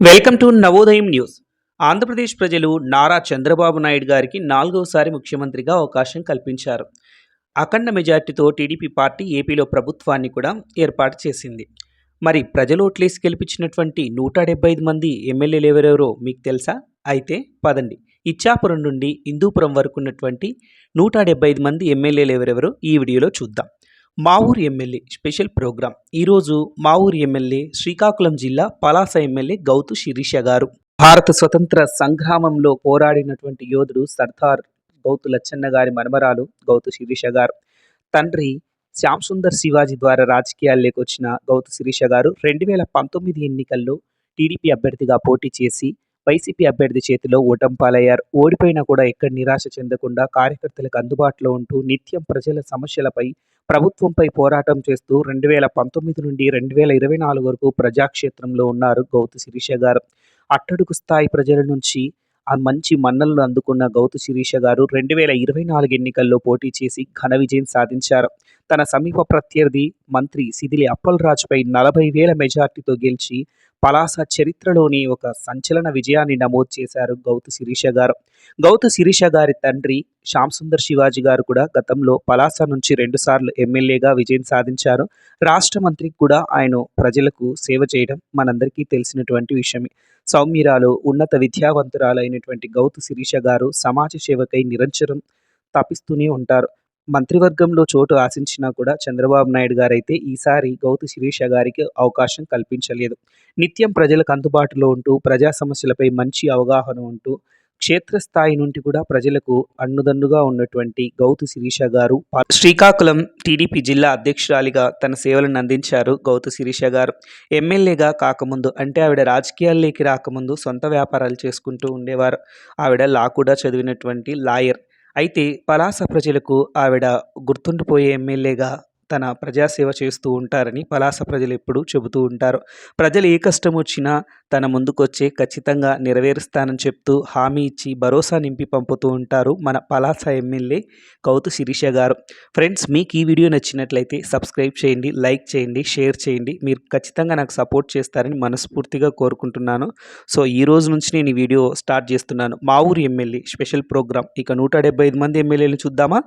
Welcome to Navodayam news. Andhra Pradesh ప్రజలు నారా చంద్రబాబు నాయుడు గారికి నాలుగవసారి ముఖ్యమంత్రిగా అవకాశం కల్పించారు. అఖండ మెజార్టీతో టీడీపీ పార్టీ ఏపీలో ప్రభుత్వాన్ని కూడా ఏర్పాటు చేసింది. మరి ప్రజలు ఓట్లేసి గెలిపించినటువంటి నూట డెబ్బై ఐదు మంది ఎమ్మెల్యేలు ఎవరెవరో మీకు తెలుసా? అయితే పదండి. ఇచ్చాపురం నుండి హిందూపురం వరకు ఉన్నటువంటి నూట డెబ్బై ఐదు మంది ఎమ్మెల్యేలు ఎవరెవరో ఈ వీడియోలో చూద్దాం. మా ఊరు ఎమ్మెల్యే స్పెషల్ ప్రోగ్రాం. ఈరోజు మా ఊరు ఎమ్మెల్యే శ్రీకాకుళం జిల్లా పలాస ఎమ్మెల్యే గౌతు శిరీష గారు. భారత స్వతంత్ర సంగ్రామంలో పోరాడినటువంటి యోధుడు సర్దార్ గౌతు లచ్చన్న గారి మనమరాలు గౌతు శిరీష గారు. తండ్రి శ్యామ్ సుందర్ శివాజీ ద్వారా రాజకీయాల్లోకి వచ్చిన గౌతు శిరీష గారు రెండు వేల పంతొమ్మిది ఎన్నికల్లో టీడీపీ అభ్యర్థిగా పోటీ చేసి వైసీపీ అభ్యర్థి చేతిలో ఓటంపాలయ్యారు ఓడిపోయినా కూడా ఎక్కడ నిరాశ చెందకుండా కార్యకర్తలకు అందుబాటులో ఉంటూ నిత్యం ప్రజల సమస్యలపై ప్రభుత్వంపై పోరాటం చేస్తూ రెండు వేల పంతొమ్మిది నుండి రెండు వేల ఇరవై నాలుగు వరకు ప్రజాక్షేత్రంలో ఉన్నారు గౌతు శిరీష గారు. అట్టడుగు స్థాయి ప్రజల నుంచి ఆ మంచి మన్నలను అందుకున్న గౌతు శిరీష గారు రెండు వేల ఇరవై నాలుగు ఎన్నికల్లో పోటీ చేసి ఘన విజయం సాధించారు. తన సమీప ప్రత్యర్థి మంత్రి సిదిలి అప్పలరాజుపై నలభై వేల మెజార్టీతో గెలిచి పలాస చరిత్రలోని ఒక సంచలన విజయాన్ని నమోదు చేశారు గౌతు శిరీష గారు. గౌతు శిరీష గారి తండ్రి శ్యామ్ సుందర్ శివాజీ గారు కూడా గతంలో పలాస నుంచి రెండుసార్లు ఎమ్మెల్యేగా విజయం సాధించారు. రాష్ట్ర మంత్రికి కూడా ఆయన ప్రజలకు సేవ చేయడం మనందరికీ తెలిసినటువంటి విషయమే. సౌమ్యరాలు ఉన్నత విద్యావంతురాలైనటువంటి గౌతు శిరీష గారు సమాజ సేవకై నిరంతరం తపిస్తూనే ఉంటారు. మంత్రివర్గంలో చోటు ఆశించినా కూడా చంద్రబాబు నాయుడు గారైతే ఈసారి గౌతు శిరీష గారికి అవకాశం కల్పించలేదు. నిత్యం ప్రజలకు అందుబాటులో ఉంటూ ప్రజా సమస్యలపై మంచి అవగాహన ఉంటూ క్షేత్రస్థాయి నుండి కూడా ప్రజలకు అన్నుదన్నుగా ఉన్నటువంటి గౌతు శిరీష గారు శ్రీకాకుళం టీడీపీ జిల్లా అధ్యక్షురాలిగా తన సేవలను అందించారు గౌతు శిరీష గారు. ఎమ్మెల్యేగా కాకముందు అంటే ఆవిడ రాజకీయాల్లోకి రాకముందు సొంత వ్యాపారాలు చేసుకుంటూ ఉండేవారు. ఆవిడ లా కూడా చదివినటువంటి లాయర్. అయితే పలాస ప్రజలకు ఆవిడ గుర్తుండిపోయే ఎమ్మెల్యేగా తన ప్రజాసేవ చేస్తూ ఉంటారని పలాస ప్రజలు ఎప్పుడూ చెబుతూ ఉంటారు. ప్రజలు ఏ కష్టం వచ్చినా తన ముందుకొచ్చే ఖచ్చితంగా నెరవేరుస్తానని చెప్తూ హామీ ఇచ్చి భరోసా నింపి పంపుతూ ఉంటారు మన పలాస ఎమ్మెల్యే కౌతు శిరీష గారు. ఫ్రెండ్స్ మీకు ఈ వీడియో నచ్చినట్లయితే సబ్స్క్రైబ్ చేయండి లైక్ చేయండి షేర్ చేయండి. మీరు ఖచ్చితంగా నాకు సపోర్ట్ చేస్తారని మనస్ఫూర్తిగా కోరుకుంటున్నాను. సో ఈ రోజు నుంచి నేను ఈ వీడియో స్టార్ట్ చేస్తున్నాను. మా ఊరి ఎమ్మెల్యే స్పెషల్ ప్రోగ్రామ్. ఇక నూట ఐదు మంది ఎమ్మెల్యేలు చూద్దామా?